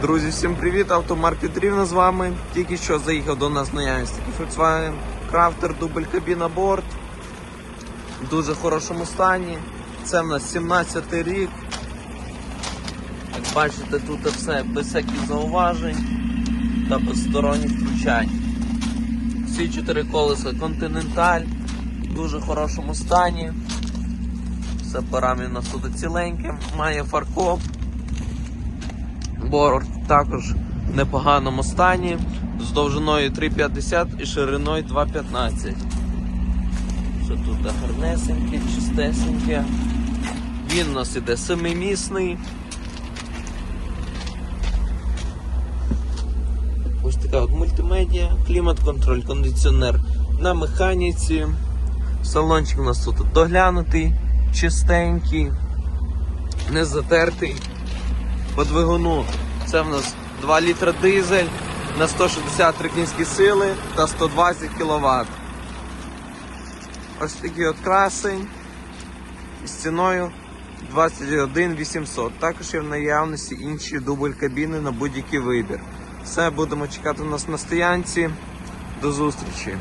Друзі, всім привіт! Автомаркет Рівно з вами. Тільки що заїхав до нас наявність такий Volkswagen Crafter дубль кабіна борт. В дуже хорошому стані. Це в нас 17 рік. Як бачите, тут все без всяких зауважень та без сторонніх втручань. Всі чотири колеса Continental в дуже хорошому стані. Все парами у нас тут ціленьке, має фаркоп. Борт також в непоганому стані з довжиною 3,50 і шириною 2,15. Що тут гарнесеньке, чистесеньке. Він у нас іде семимісний. Ось така от мультимедіа, клімат-контроль, кондиціонер на механіці. Салончик у нас тут доглянутий, чистенький, не затертий. По двигуну це в нас 2 літра дизель на 163 кінські сили та 120 кВт. Ось такий от красень з ціною 21 800. Також є в наявності інші дубль кабіни на будь-який вибір. Все, будемо чекати нас на стоянці. До зустрічі!